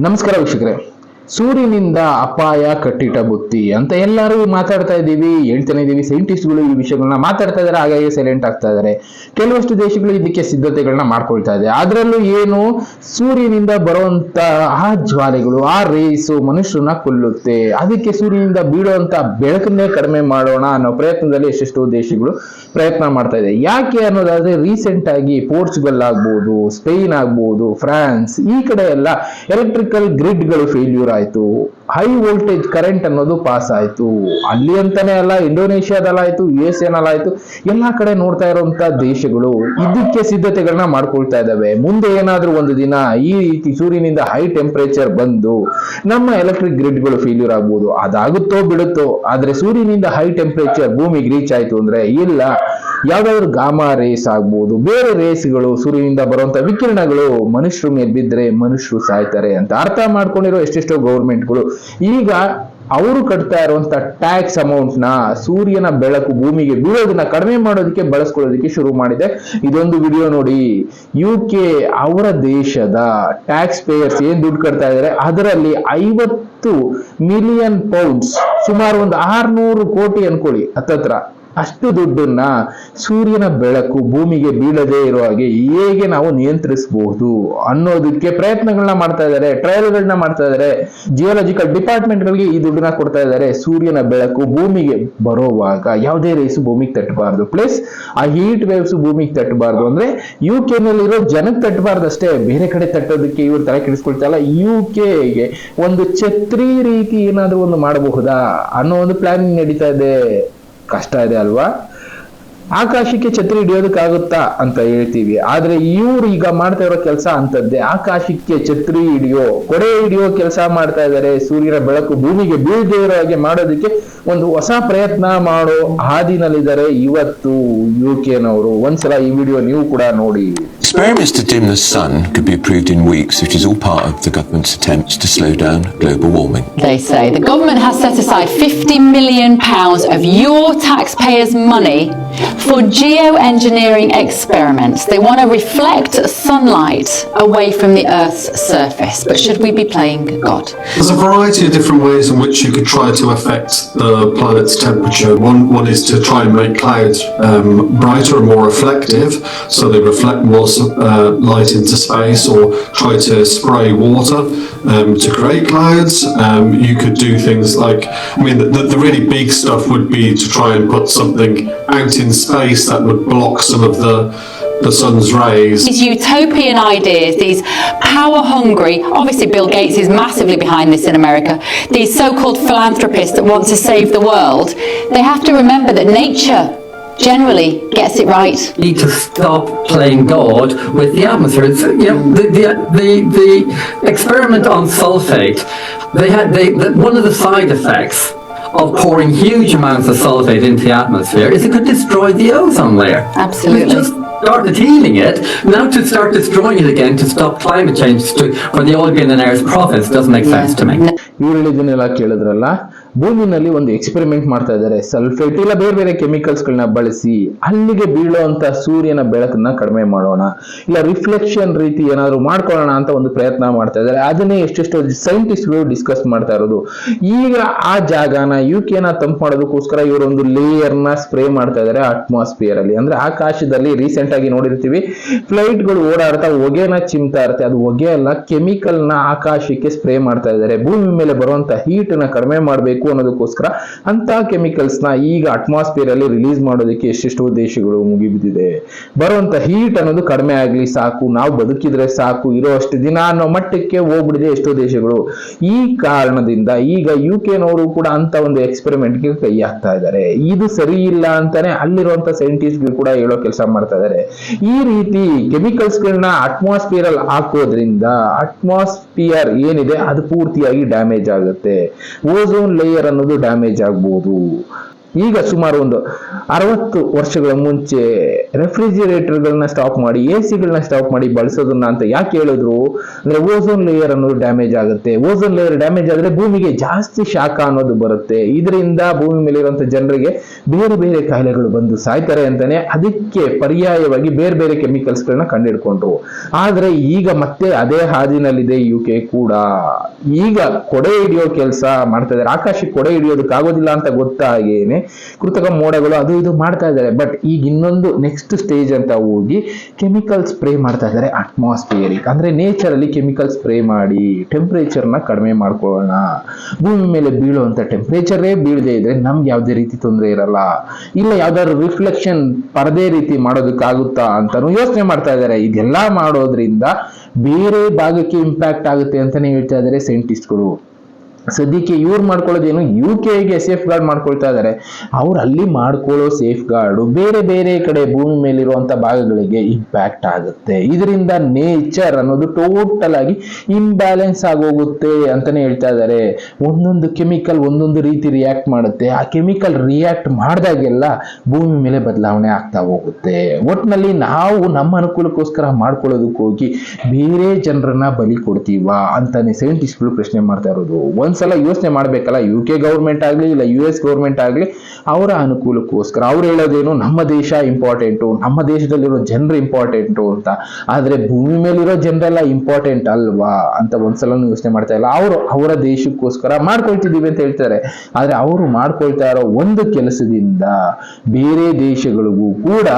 ನಮಸ್ಕಾರ ವೀಕ್ಷಕರೇ. ಸೂರ್ಯನಿಂದ ಅಪಾಯ, ಕಟ್ಟಿಟ ಬುತ್ತಿ ಅಂತ ಎಲ್ಲರೂ ಮಾತಾಡ್ತಾ ಇದ್ದೀವಿ, ಹೇಳ್ತಾನೆ ಇದ್ದೀವಿ ಸೈಂಟಿಸ್ಟ್ಗಳು ಈ ವಿಷಯಗಳನ್ನ ಮಾತಾಡ್ತಾ ಇದ್ದಾರೆ, ಹಾಗಾಗಿ ಸೈಲೆಂಟ್ ಆಗ್ತಾ ಇದ್ದಾರೆ. ಕೆಲವಷ್ಟು ದೇಶಗಳು ಇದಕ್ಕೆ ಸಿದ್ಧತೆಗಳನ್ನ ಮಾಡ್ಕೊಳ್ತಾ ಇದೆ. ಅದರಲ್ಲೂ ಏನು? ಸೂರ್ಯನಿಂದ ಬರುವಂತ ಆ ಜ್ವಾಲೆಗಳು, ಆ ರೇಸು ಮನುಷ್ಯರನ್ನ ಕೊಲ್ಲುತ್ತೆ. ಅದಕ್ಕೆ ಸೂರ್ಯನಿಂದ ಬೀಳುವಂತ ಬೆಳಕನ್ನೇ ಕಡಿಮೆ ಮಾಡೋಣ ಅನ್ನೋ ಪ್ರಯತ್ನದಲ್ಲಿ ಎಷ್ಟೆಷ್ಟೋ ದೇಶಗಳು ಪ್ರಯತ್ನ ಮಾಡ್ತಾ ಇದೆ. ಯಾಕೆ ಅನ್ನೋದಾದ್ರೆ ರೀಸೆಂಟ್ ಆಗಿ ಪೋರ್ಚುಗಲ್ ಆಗ್ಬಹುದು ಸ್ಪೇನ್ ಆಗ್ಬಹುದು ಫ್ರಾನ್ಸ್, ಈ ಕಡೆ ಎಲ್ಲ ಎಲೆಕ್ಟ್ರಿಕಲ್ ಗ್ರಿಡ್ಗಳು ಫೇಲ್ಯೂರ್ ಆಯ್ತು. ಹೈ ವೋಲ್ಟೇಜ್ ಕರೆಂಟ್ ಅನ್ನೋದು ಪಾಸ್ ಆಯ್ತು. ಅಲ್ಲಿ ಅಂತಾನೆ ಅಲ್ಲ, ಇಂಡೋನೇಷ್ಯಾದಲ್ಲಾಯ್ತು ಯು ಎಸ್ ಎನಲ್ಲಾಯ್ತು ಎಲ್ಲಾ ಕಡೆ ನೋಡ್ತಾ ಇರುವಂತ ದೇಶಗಳು ಇದಕ್ಕೆ ಸಿದ್ಧತೆಗಳನ್ನ ಮಾಡ್ಕೊಳ್ತಾ ಇದಾವೆ ಮುಂದೆ ಏನಾದ್ರೂ ಒಂದು ದಿನ ಈ ರೀತಿ ಸೂರ್ಯನಿಂದ ಹೈ ಟೆಂಪರೇಚರ್ ಬಂದು ನಮ್ಮ ಎಲೆಕ್ಟ್ರಿಕ್ ಗ್ರಿಡ್ಗಳು ಫೇಲ್ಯೂರ್ ಆಗ್ಬೋದು. ಅದಾಗುತ್ತೋ ಬಿಡುತ್ತೋ, ಆದ್ರೆ ಸೂರ್ಯನಿಂದ ಹೈ ಟೆಂಪರೇಚರ್ ಭೂಮಿಗೆ ರೀಚ್ ಆಯ್ತು ಅಂದ್ರೆ, ಇಲ್ಲ. ಯಾವ್ದಾದ್ರು ಗಾಮಾ ರೇಸ್ ಆಗ್ಬೋದು, ಬೇರೆ ರೇಸ್ಗಳು ಸೂರ್ಯನಿಂದ ಬರುವಂತ ವಿಕಿರಣಗಳು ಮನುಷ್ಯರು ಮೇಲೆ ಬಿದ್ದರೆ ಮನುಷ್ಯರು ಸಾಯ್ತಾರೆ ಅಂತ ಅರ್ಥ ಮಾಡ್ಕೊಂಡಿರೋ ಎಷ್ಟೆಷ್ಟೋ ಗೌರ್ಮೆಂಟ್ಗಳು ಈಗ ಅವರು ಕಟ್ತಾ ಇರುವಂತ ಟ್ಯಾಕ್ಸ್ ಅಮೌಂಟ್ನ ಸೂರ್ಯನ ಬೆಳಕು ಭೂಮಿಗೆ ಬೀಳೋದನ್ನ ಕಡಿಮೆ ಮಾಡೋದಕ್ಕೆ ಬಳಸ್ಕೊಳ್ಳೋದಕ್ಕೆ ಶುರು ಮಾಡಿದೆ. ಇದೊಂದು ವಿಡಿಯೋ ನೋಡಿ. ಯು ಕೆ ಅವರ ದೇಶದ ಟ್ಯಾಕ್ಸ್ ಪೇಯರ್ಸ್ ಏನ್ ದುಡ್ಡು ಕಟ್ತಾ ಇದ್ದಾರೆ ಅದರಲ್ಲಿ ಐವತ್ತು ಮಿಲಿಯನ್ ಪೌಂಡ್ಸ್ ಸುಮಾರು ಒಂದು ಆರ್ನೂರು ಕೋಟಿ ಅನ್ಕೊಳ್ಳಿ, ಹತ್ತತ್ರ. ಅಷ್ಟು ದುಡ್ಡನ್ನ ಸೂರ್ಯನ ಬೆಳಕು ಭೂಮಿಗೆ ಬೀಳದೇ ಇರೋ ಹಾಗೆ ಹೇಗೆ ನಾವು ನಿಯಂತ್ರಿಸಬಹುದು ಅನ್ನೋದಕ್ಕೆ ಪ್ರಯತ್ನಗಳನ್ನ ಮಾಡ್ತಾ ಇದ್ದಾರೆ ಟ್ರಯಲ್ಗಳನ್ನ ಮಾಡ್ತಾ ಇದ್ದಾರೆ. ಜಿಯೋಲಾಜಿಕಲ್ ಡಿಪಾರ್ಟ್ಮೆಂಟ್ಗಳಿಗೆ ಈ ದುಡ್ಡನ್ನ ಕೊಡ್ತಾ ಇದ್ದಾರೆ. ಸೂರ್ಯನ ಬೆಳಕು ಭೂಮಿಗೆ ಬರೋವಾಗ ಯಾವುದೇ ರೇಸು ಭೂಮಿಗೆ ತಟ್ಟಬಾರ್ದು. ಪ್ಲಸ್ ಆ ಹೀಟ್ ವೇವ್ಸ್ ಭೂಮಿಗೆ ತಟ್ಟಬಾರ್ದು ಅಂದ್ರೆ ಯು ಕೆನಲ್ಲಿರೋ ಜನಕ್ಕೆ ತಟ್ಟಬಾರ್ದು ಅಷ್ಟೇ. ಬೇರೆ ಕಡೆ ತಟ್ಟೋದಕ್ಕೆ ಇವರು ತಲೆ ಕೆಡಿಸ್ಕೊಳ್ತಾ ಇಲ್ಲ ಯು ಕೆಗೆ ಒಂದು ಛತ್ರಿ ರೀತಿ ಏನಾದರೂ ಒಂದು ಮಾಡಬಹುದಾ ಅನ್ನೋ ಒಂದು ಪ್ಲಾನಿಂಗ್ ನಡೀತಾ ಇದೆ. ಕಷ್ಟ ಇದೆ ಅಲ್ವಾ? ಆಕಾಶಕ್ಕೆ ಛತ್ರಿ ಹಿಡಿಯೋದಕ್ಕಾಗುತ್ತಾ ಅಂತ ಹೇಳ್ತೀವಿ. ಆದ್ರೆ ಇವ್ರು ಈಗ ಮಾಡ್ತಾ ಇರೋ ಕೆಲಸ ಅಂತದ್ದೇ. ಆಕಾಶಕ್ಕೆ ಛತ್ರಿ ಹಿಡಿಯೋ, ಕೊಡೆ ಹಿಡಿಯೋ ಕೆಲಸ ಮಾಡ್ತಾ ಇದ್ದಾರೆ ಸೂರ್ಯನ ಬೆಳಕು ಭೂಮಿಗೆ ಬೀಳದೇ ಇರೋ ಹಾಗೆ ಮಾಡೋದಕ್ಕೆ ಒಂದು ಹೊಸ ಪ್ರಯತ್ನ ಮಾಡೋ ಹಾದಿನಲ್ಲಿದ್ದಾರೆ ಇವತ್ತು ಯು ಕೆನವರು ಒಂದ್ಸಲ ಈ ವಿಡಿಯೋ ನೀವು ಕೂಡ ನೋಡಿ. Experiments to dim the sun could be approved in weeks, which is all part of the government's attempts to slow down global warming. They say the government has set aside 50 million pounds of your taxpayers' money for geoengineering experiments. They want to reflect sunlight away from the Earth's surface. But should we be playing God? There's a variety of different ways in which you could try to affect the planet's temperature. One, one is to try and make clouds um, brighter and more reflective, so they reflect more uh, light into space, or try to spray water um, to create clouds. Um, you could do things like, I mean, the, the really big stuff would be to try and put something out in space that would block some of the the sun's rays. These utopian ideas, these power hungry, obviously Bill Gates is massively behind this in America, these so called philanthropists that want to save the world, they have to remember that nature generally gets it right. need to stop playing God with the atmosphere. It's, you know, the, the, the, the experiment on sulfate, they had they, the, one of the side effects of pouring huge amounts of sulfate into the atmosphere is it could destroy the ozone layer. Absolutely. We just started healing it. Now to start destroying it again to stop climate change to, for the oil billionaires' profits doesn't make sense to me. ಇವ್ರು ಹೇಳಿದ್ದನ್ನೆಲ್ಲ ಕೇಳಿದ್ರಲ್ಲ ಭೂಮಿನಲ್ಲಿ ಒಂದು experiment ಮಾಡ್ತಾ ಇದ್ದಾರೆ. Sulphate ಇಲ್ಲ ಬೇರೆ ಬೇರೆ chemicals ಗಳನ್ನ ಬಳಸಿ ಅಲ್ಲಿಗೆ ಬೀಳುವಂತ ಸೂರ್ಯನ ಬೆಳಕನ್ನ ಕಡಿಮೆ ಮಾಡೋಣ. ಇಲ್ಲ ರಿಫ್ಲೆಕ್ಷನ್ ರೀತಿ ಏನಾದ್ರು ಮಾಡ್ಕೊಳ್ಳೋಣ ಅಂತ ಒಂದು ಪ್ರಯತ್ನ ಮಾಡ್ತಾ ಇದ್ದಾರೆ. ಅದನ್ನೇ ಎಷ್ಟೆಷ್ಟೋ ಸೈಂಟಿಸ್ಟ್ಗಳು ಡಿಸ್ಕಸ್ ಮಾಡ್ತಾ ಇರೋದು. ಈಗ ಆ ಜಾಗನ ಯುಕೆನ ತಂಪು ಮಾಡೋದಕ್ಕೋಸ್ಕರ ಇವರೊಂದು ನ ಸ್ಪ್ರೇ ಮಾಡ್ತಾ ಇದ್ದಾರೆ ಅಟ್ಮಾಸ್ಫಿಯರ್ ಅಲ್ಲಿ. ಅಂದ್ರೆ ಆಕಾಶದಲ್ಲಿ ರೀಸೆಂಟ್ ಆಗಿ ನೋಡಿರ್ತೀವಿ ಫ್ಲೈಟ್ಗಳು ಓಡಾಡ್ತಾ ಹೊಗೆನ ಚಿಮ್ತಾ ಇರುತ್ತೆ. ಅದು ಹೊಗೆ ಅಲ್ಲ ಕೆಮಿಕಲ್ನ ಆಕಾಶಕ್ಕೆ ಸ್ಪ್ರೇ ಮಾಡ್ತಾ ಇದ್ದಾರೆ. ಭೂಮಿ ಮೇಲೆ ಬರುವಂತ ಹೀಟ್ನ ಕಡಿಮೆ ಮಾಡಬೇಕು. ಅನ್ನೋದಕ್ಕೋಸ್ಕರ ಅಂತ ಕೆಮಿಕಲ್ಸ್ನ ಈಗ ಅಟ್ಮಾಸ್ಫಿಯರ್ ಅಲ್ಲಿ ರಿಲೀಸ್ ಮಾಡೋದಕ್ಕೆ ಎಷ್ಟೆಷ್ಟೋ ದೇಶಗಳು ಮುಗಿಬಿದ್ದಿದೆ. ಬರುವಂತ ಹೀಟ್ ಅನ್ನೋದು ಕಡಿಮೆ ಆಗ್ಲಿ ಸಾಕು, ನಾವು ಬದುಕಿದ್ರೆ ಸಾಕು ಇರೋ ಅಷ್ಟು ದಿನ ಅನ್ನೋ ಮಟ್ಟಕ್ಕೆ ಹೋಗ್ಬಿಡಿದೆ ಎಷ್ಟೋ ದೇಶಗಳು. ಈ ಕಾರಣದಿಂದ ಈಗ ಯು ಕೆನವರು ಕೂಡ ಅಂತ ಒಂದು ಎಕ್ಸ್ಪೆರಿಮೆಂಟ್ಗೆ ಕೈ ಹಾಕ್ತಾ ಇದ್ದಾರೆ. ಇದು ಸರಿ ಇಲ್ಲ ಅಂತಾನೆ ಅಲ್ಲಿರುವಂತ ಸೈಂಟಿಸ್ಟ್ಗಳು ಕೂಡ ಹೇಳೋ ಕೆಲಸ ಮಾಡ್ತಾ ಇದ್ದಾರೆ. ಈ ರೀತಿ ಕೆಮಿಕಲ್ಸ್ ಗಳನ್ನ ಅಟ್ಮಾಸ್ಫಿಯರ್ ಅಲ್ಲಿ ಹಾಕೋದ್ರಿಂದ ಅಟ್ಮಾಸ್ಫಿಯರ್ ಏನಿದೆ ಅದು ಪೂರ್ತಿಯಾಗಿ ಡ್ಯಾಮೇಜ್ ಆಗುತ್ತೆ. ಓಝೋನ್ ಲೇಯರ್ ಅನ್ನೋದು ಡ್ಯಾಮೇಜ್ ಆಗ್ಬೋದು. ಈಗ ಸುಮಾರು ಒಂದು ಅರವತ್ತು ವರ್ಷಗಳ ಮುಂಚೆ ರೆಫ್ರಿಜಿರೇಟರ್ಗಳನ್ನ ಸ್ಟಾಪ್ ಮಾಡಿ ಎ ಸಿಗಳನ್ನ ಸ್ಟಾಪ್ ಮಾಡಿ ಬಳಸೋದನ್ನ ಅಂತ ಯಾಕೆ ಹೇಳಿದ್ರು? ಅಂದ್ರೆ ಓಝೋನ್ ಲೇಯರ್ ಅನ್ನೋದು ಡ್ಯಾಮೇಜ್ ಆಗುತ್ತೆ. ಓಝೋನ್ ಲೇಯರ್ ಡ್ಯಾಮೇಜ್ ಆದ್ರೆ ಭೂಮಿಗೆ ಜಾಸ್ತಿ ಶಾಖ ಅನ್ನೋದು ಬರುತ್ತೆ. ಇದರಿಂದ ಭೂಮಿ ಮೇಲೆ ಇರುವಂತ ಜನರಿಗೆ ಬೇರೆ ಬೇರೆ ಕಾಯಿಲೆಗಳು ಬಂದು ಸಾಯ್ತಾರೆ ಅಂತಾನೆ ಅದಕ್ಕೆ ಪರ್ಯಾಯವಾಗಿ ಬೇರೆ ಬೇರೆ ಕೆಮಿಕಲ್ಸ್ ಗಳನ್ನ ಕಂಡುಹಿಡ್ಕೊಂಡ್ರು ಆದ್ರೆ ಈಗ ಮತ್ತೆ ಅದೇ ಹಾದಿನಲ್ಲಿದೆ ಯು ಕೆ ಕೂಡ. ಈಗ ಕೊಡೆ ಹಿಡಿಯೋ ಕೆಲಸ ಮಾಡ್ತಾ ಇದ್ದಾರೆ. ಆಕಾಶಕ್ಕೆ ಕೊಡೆ ಹಿಡಿಯೋದಕ್ಕಾಗೋದಿಲ್ಲ ಅಂತ ಗೊತ್ತಾಗೇನೆ. ಕೃತಕ ಮೋಡಗಳು ಅದು ಇದು ಮಾಡ್ತಾ ಇದ್ದಾರೆ. ಬಟ್ ಈಗ ಇನ್ನೊಂದು ನೆಕ್ಸ್ಟ್ ಸ್ಟೇಜ್ ಅಂತ ಹೋಗಿ ಕೆಮಿಕಲ್ ಸ್ಪ್ರೇ ಮಾಡ್ತಾ ಇದ್ದಾರೆ ಅಟ್ಮಾಸ್ಫಿಯರಿಕ್ ಅಂದ್ರೆ ನೇಚರ್ ಅಲ್ಲಿ ಕೆಮಿಕಲ್ ಸ್ಪ್ರೇ ಮಾಡಿ ಟೆಂಪರೇಚರ್ನ ಕಡಿಮೆ ಮಾಡ್ಕೊಳ್ಳೋಣ. ಭೂಮಿ ಮೇಲೆ ಬೀಳುವಂತ ಟೆಂಪರೇಚರೇ ಬೀಳದೆ ಇದ್ರೆ ನಮ್ಗೆ ಯಾವುದೇ ರೀತಿ ತೊಂದರೆ ಇರಲ್ಲ. ಇಲ್ಲ ಯಾವ್ದಾದ್ರು ರಿಫ್ಲೆಕ್ಷನ್ ಪರದೆ ರೀತಿ ಮಾಡೋದಕ್ಕಾಗುತ್ತಾ ಅಂತಾನು ಯೋಚನೆ ಮಾಡ್ತಾ ಇದ್ದಾರೆ. ಇದೆಲ್ಲ ಮಾಡೋದ್ರಿಂದ ಬೇರೆ ಭಾಗಕ್ಕೆ ಇಂಪ್ಯಾಕ್ಟ್ ಆಗುತ್ತೆ ಅಂತಾನೆ ಹೇಳ್ತಾ ಇದ್ದಾರೆ ಸೈಂಟಿಸ್ಟ್ಗಳು ಸದ್ಯಕ್ಕೆ ಇವ್ರು ಮಾಡ್ಕೊಳ್ಳೋದೇನು ಯು ಕೆಗೆ ಸೇಫ್ ಗಾರ್ಡ್ ಮಾಡ್ಕೊಳ್ತಾ ಇದ್ದಾರೆ ಅವ್ರು ಅಲ್ಲಿ ಮಾಡ್ಕೊಳ್ಳೋ ಸೇಫ್ ಗಾರ್ಡು ಬೇರೆ ಬೇರೆ ಕಡೆ ಭೂಮಿ ಮೇಲಿರುವಂತ ಭಾಗಗಳಿಗೆ ಇಂಪ್ಯಾಕ್ಟ್ ಆಗುತ್ತೆ. ಇದರಿಂದ ನೇಚರ್ ಅನ್ನೋದು ಟೋಟಲ್ ಆಗಿ ಇಂಬ್ಯಾಲೆನ್ಸ್ ಆಗೋಗುತ್ತೆ ಅಂತಾನೆ ಹೇಳ್ತಾ ಇದ್ದಾರೆ ಒಂದೊಂದು ಕೆಮಿಕಲ್ ಒಂದೊಂದು ರೀತಿ ರಿಯಾಕ್ಟ್ ಮಾಡುತ್ತೆ. ಆ ಕೆಮಿಕಲ್ ರಿಯಾಕ್ಟ್ ಮಾಡಿದಾಗೆಲ್ಲ ಭೂಮಿ ಮೇಲೆ ಬದಲಾವಣೆ ಆಗ್ತಾ ಹೋಗುತ್ತೆ. ಒಟ್ನಲ್ಲಿ ನಾವು ನಮ್ಮ ಅನುಕೂಲಕ್ಕೋಸ್ಕರ ಮಾಡ್ಕೊಳ್ಳೋದಕ್ಕೋಗಿ ಬೇರೆ ಜನರನ್ನ ಬಲಿ ಕೊಡ್ತೀವಾ ಅಂತಾನೆ ಸೈಂಟಿಸ್ಟ್ಗಳು ಪ್ರಶ್ನೆ ಮಾಡ್ತಾ ಇರೋದು. ಒಂದ್ಸಲ ಯೋಚನೆ ಮಾಡ್ಬೇಕಲ್ಲ ಯು ಕೆ ಗೌರ್ಮೆಂಟ್ ಆಗಲಿ, ಇಲ್ಲ ಯು ಎಸ್ ಗೌರ್ಮೆಂಟ್ ಆಗಲಿ, ಅವರ ಅನುಕೂಲಕ್ಕೋಸ್ಕರ, ಅವ್ರು ಹೇಳೋದೇನು ನಮ್ಮ ದೇಶ ಇಂಪಾರ್ಟೆಂಟು ನಮ್ಮ ದೇಶದಲ್ಲಿರೋ ಜನರು ಇಂಪಾರ್ಟೆಂಟು ಅಂತ. ಆದ್ರೆ ಭೂಮಿ ಮೇಲಿರೋ ಜನರೆಲ್ಲ ಇಂಪಾರ್ಟೆಂಟ್ ಅಲ್ವಾ ಅಂತ ಒಂದ್ಸಲ ಯೋಚನೆ ಮಾಡ್ತಾ ಇಲ್ಲ. ಅವರು ಅವರ ದೇಶಕ್ಕೋಸ್ಕರ ಮಾಡ್ಕೊಳ್ತಿದ್ದೀವಿ ಅಂತ ಹೇಳ್ತಾರೆ. ಆದ್ರೆ ಅವರು ಮಾಡ್ಕೊಳ್ತಾ ಇರೋ ಒಂದು ಕೆಲಸದಿಂದ ಬೇರೆ ದೇಶಗಳಿಗೂ ಕೂಡ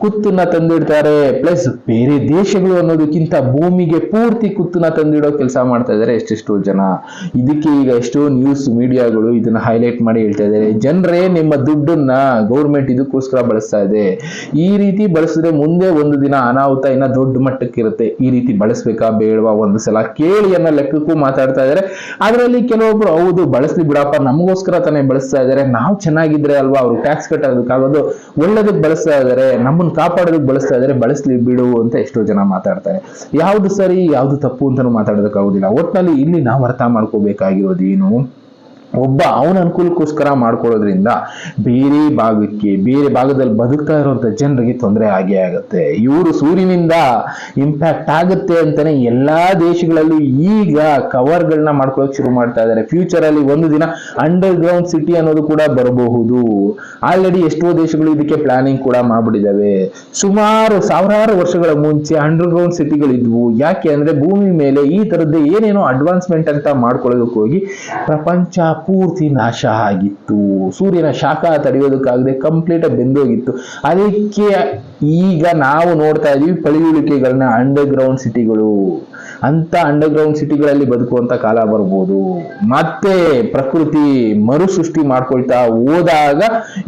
ಕುತ್ತನ್ನ ತಂದಿಡ್ತಾರೆ ಪ್ಲಸ್ ಬೇರೆ ದೇಶಗಳು ಅನ್ನೋದಕ್ಕಿಂತ ಭೂಮಿಗೆ ಪೂರ್ತಿ ಕುತ್ತನ್ನ ತಂದಿಡೋ ಕೆಲಸ ಮಾಡ್ತಾ ಇದ್ದಾರೆ ಎಷ್ಟೆಷ್ಟು ಜನ. ಇದಕ್ಕೆ ಈಗ ಎಷ್ಟೋ ನ್ಯೂಸ್ ಮೀಡಿಯಾಗಳು ಇದನ್ನ ಹೈಲೈಟ್ ಮಾಡಿ ಹೇಳ್ತಾ ಇದ್ದಾರೆ ಜನರೇ ನಿಮ್ಮ ದುಡ್ಡನ್ನ ಗೌರ್ಮೆಂಟ್ ಇದಕ್ಕೋಸ್ಕರ ಬಳಸ್ತಾ ಇದೆ. ಈ ರೀತಿ ಬಳಸಿದ್ರೆ ಮುಂದೆ ಒಂದು ದಿನ ಅನಾಹುತ ಇನ್ನ ದೊಡ್ಡ ಮಟ್ಟಕ್ಕೆ ಇರುತ್ತೆ ಈ ರೀತಿ ಬಳಸ್ಬೇಕಾ ಬೇಡವಾ ಒಂದು ಸಲ ಕೇಳಿ ಅನ್ನೋ ಲೆಕ್ಕಕ್ಕೂ ಮಾತಾಡ್ತಾ ಇದಾರೆ. ಅದರಲ್ಲಿ ಕೆಲವೊಬ್ರು, ಹೌದು, ಬಳಸ್ಲಿ ಬಿಡಪ್ಪ, ನಮಗೋಸ್ಕರ ತಾನೇ ಬಳಸ್ತಾ ಇದಾರೆ. ನಾವು ಚೆನ್ನಾಗಿದ್ರೆ ಅಲ್ವಾ, ಅವ್ರು ಟ್ಯಾಕ್ಸ್ ಕಟ್ಟೋದಕ್ಕಾಗೋದು. ಒಳ್ಳೇದಕ್ಕೆ ಬಳಸ್ತಾ ಇದಾರೆ. ನಮ್ಮನ್ನ ಕಾಪಾಡೋದಕ್ಕೆ ಬಳಸ್ತಾ ಇದ್ದಾರೆ, ಬಳಸಲಿ ಬಿಡು ಅಂತ ಎಷ್ಟೋ ಜನ ಮಾತಾಡ್ತಾರೆ. ಯಾವ್ದು ಸರಿ, ಯಾವ್ದು ತಪ್ಪು ಅಂತಲೂ ಮಾತಾಡೋದಕ್ಕಾಗೋದಿಲ್ಲ. ಒಟ್ನಲ್ಲಿ ಇಲ್ಲಿ ನಾವು ಅರ್ಥ ಮಾಡ್ಕೋಬೇಕಾಗಿರೋದು ಏನು ಒಬ್ಬ ಅವನ ಅನುಕೂಲಕ್ಕೋಸ್ಕರ ಮಾಡ್ಕೊಳ್ಳೋದ್ರಿಂದ ಬೇರೆ ಭಾಗಕ್ಕೆ, ಬೇರೆ ಭಾಗದಲ್ಲಿ ಬದುಕ್ತಾ ಇರುವಂತ ಜನರಿಗೆ ತೊಂದರೆ ಆಗೇ ಆಗುತ್ತೆ. ಇವರು ಸೂರ್ಯನಿಂದ ಇಂಪ್ಯಾಕ್ಟ್ ಆಗುತ್ತೆ ಅಂತಾನೆ ಎಲ್ಲಾ ದೇಶಗಳಲ್ಲೂ ಈಗ ಕವರ್ಗಳನ್ನ ಮಾಡ್ಕೊಳ್ಳೋಕೆ ಶುರು ಮಾಡ್ತಾ ಇದ್ದಾರೆ. ಫ್ಯೂಚರ್ ಅಲ್ಲಿ ಒಂದು ದಿನ ಅಂಡರ್ ಗ್ರೌಂಡ್ ಸಿಟಿ ಅನ್ನೋದು ಕೂಡ ಬರಬಹುದು. ಆಲ್ರೆಡಿ ಎಷ್ಟೋ ದೇಶಗಳು ಇದಕ್ಕೆ ಪ್ಲಾನಿಂಗ್ ಕೂಡ ಮಾಡ್ಬಿಟ್ಟಿದ್ದಾವೆ. ಸುಮಾರು ಸಾವಿರಾರು ವರ್ಷಗಳ ಮುಂಚೆ ಅಂಡರ್ ಗ್ರೌಂಡ್ ಸಿಟಿಗಳಿದ್ವು ಯಾಕೆ ಅಂದ್ರೆ ಭೂಮಿ ಮೇಲೆ ಈ ತರದ್ದು ಏನೇನೋ ಅಡ್ವಾನ್ಸ್ಮೆಂಟ್ ಅಂತ ಮಾಡ್ಕೊಳ್ಳೋದಕ್ಕೆ ಹೋಗಿ ಪ್ರಪಂಚ ಪೂರ್ತಿ ನಾಶ ಆಗಿತ್ತು. ಸೂರ್ಯನ ಶಾಖ ತಡೆಯೋದಕ್ಕಾಗದೆ ಕಂಪ್ಲೀಟ್ ಬೆಂದೋಗಿತ್ತು. ಅದಕ್ಕೆ ಈಗ ನಾವು ನೋಡ್ತಾ ಇದೀವಿ ಪಳಿಯುಳಿಕೆಗಳನ್ನ ಅಂಡರ್ ಗ್ರೌಂಡ್ ಸಿಟಿಗಳು ಅಂತ ಅಂಡರ್ಗ್ರೌಂಡ್ ಸಿಟಿಗಳಲ್ಲಿ ಬದುಕುವಂತ ಕಾಲ ಬರ್ಬೋದು. ಮತ್ತೆ ಪ್ರಕೃತಿ ಮರು ಸೃಷ್ಟಿ ಮಾಡ್ಕೊಳ್ತಾ ಹೋದಾಗ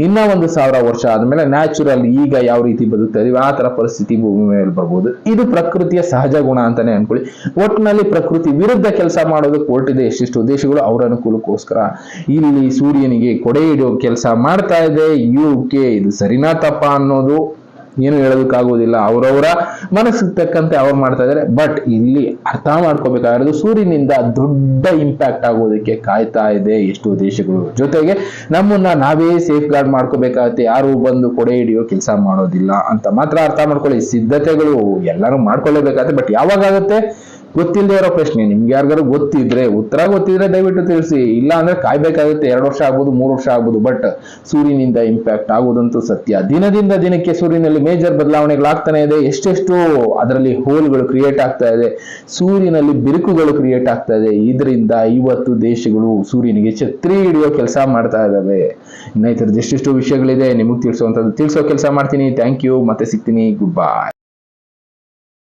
ಇನ್ನ ಒಂದು ಸಾವಿರ ವರ್ಷ ಆದ್ಮೇಲೆ ನ್ಯಾಚುರಲ್ ಈಗ ಯಾವ ರೀತಿ ಬದುಕ್ತಾ ಇದೀವಿ ಆ ತರ ಪರಿಸ್ಥಿತಿ ಭೂಮಿ ಮೇಲೆ ಬರ್ಬೋದು. ಇದು ಪ್ರಕೃತಿಯ ಸಹಜ ಗುಣ ಅಂತಾನೆ ಅನ್ಕೊಳ್ಳಿ. ಒಟ್ಟಿನಲ್ಲಿ ಪ್ರಕೃತಿ ವಿರುದ್ಧ ಕೆಲಸ ಮಾಡೋದಕ್ಕೆ ಹೊರಟಿದೆ ಎಷ್ಟೆಷ್ಟು ಉದ್ದೇಶಗಳು ಅವರ ಅನುಕೂಲಕ್ಕೋಸ್ಕರ ಇಲ್ಲಿ ಸೂರ್ಯನಿಗೆ ಕೊಡೆ ಇಡೋ ಕೆಲಸ ಮಾಡ್ತಾ ಇದೆ. ಯು ಕೆ ಇದು ಸರಿನಾ ತಪ್ಪ ಅನ್ನೋದು ಏನು ಹೇಳೋದಕ್ಕಾಗೋದಿಲ್ಲ ಅವರವರ ಮನಸ್ಸಿಗೆ ತಕ್ಕಂತೆ ಅವ್ರು ಮಾಡ್ತಾ ಇದ್ದಾರೆ. ಬಟ್ ಇಲ್ಲಿ ಅರ್ಥ ಮಾಡ್ಕೋಬೇಕಾಗಿರೋದು ಸೂರ್ಯನಿಂದ ದೊಡ್ಡ ಇಂಪ್ಯಾಕ್ಟ್ ಆಗೋದಕ್ಕೆ ಕಾಯ್ತಾ ಇದೆ ಎಷ್ಟೋ ದೇಶಗಳು. ಜೊತೆಗೆ ನಮ್ಮನ್ನ ನಾವೇ ಸೇಫ್ ಗಾರ್ಡ್ ಮಾಡ್ಕೋಬೇಕಾಗತ್ತೆ. ಯಾರು ಬಂದು ಕೊಡೆ ಹಿಡಿಯೋ ಕೆಲಸ ಮಾಡೋದಿಲ್ಲ ಅಂತ ಮಾತ್ರ ಅರ್ಥ ಮಾಡ್ಕೊಳ್ಳಿ. ಸಿದ್ಧತೆಗಳು ಎಲ್ಲರೂ ಮಾಡ್ಕೊಳ್ಳೇಬೇಕಾಗತ್ತೆ. ಬಟ್ ಯಾವಾಗ ಆಗುತ್ತೆ ಗೊತ್ತಿಲ್ಲದೆ ಇರೋ ಪ್ರಶ್ನೆ, ನಿಮ್ಗೆ ಯಾರಿಗಾರು ಗೊತ್ತಿದ್ರೆ ಉತ್ತರ ಗೊತ್ತಿದ್ರೆ ದಯವಿಟ್ಟು ತಿಳಿಸಿ. ಇಲ್ಲ ಅಂದ್ರೆ ಕಾಯ್ಬೇಕಾಗುತ್ತೆ ಎರಡು ವರ್ಷ ಆಗ್ಬೋದು, ಮೂರು ವರ್ಷ ಆಗ್ಬೋದು ಬಟ್ ಸೂರ್ಯನಿಂದ ಇಂಪ್ಯಾಕ್ಟ್ ಆಗುವುದಂತೂ ಸತ್ಯ. ದಿನದಿಂದ ದಿನಕ್ಕೆ ಸೂರ್ಯನಲ್ಲಿ ಮೇಜರ್ ಬದಲಾವಣೆಗಳಾಗ್ತಾನೆ ಇದೆ. ಎಷ್ಟೆಷ್ಟು ಅದರಲ್ಲಿ ಹೋಲ್ಗಳು ಕ್ರಿಯೇಟ್ ಆಗ್ತಾ ಇದೆ. ಸೂರ್ಯನಲ್ಲಿ ಬಿರುಕುಗಳು ಕ್ರಿಯೇಟ್ ಆಗ್ತಾ ಇದೆ. ಇದರಿಂದ ಇವತ್ತು ದೇಶಗಳು ಸೂರ್ಯನಿಗೆ ಛತ್ರಿ ಹಿಡಿಯೋ ಕೆಲಸ ಮಾಡ್ತಾ ಇದ್ದಾವೆ ಇನ್ನ ಈ ಥರದ್ದು ಎಷ್ಟೆಷ್ಟು ವಿಷಯಗಳಿದೆ. ನಿಮಗೆ ತಿಳಿಸುವಂಥದ್ದು ತಿಳಿಸೋ ಕೆಲಸ ಮಾಡ್ತೀನಿ. ಥ್ಯಾಂಕ್ ಯು ಮತ್ತೆ ಸಿಗ್ತೀನಿ. ಗುಡ್ ಬಾಯ್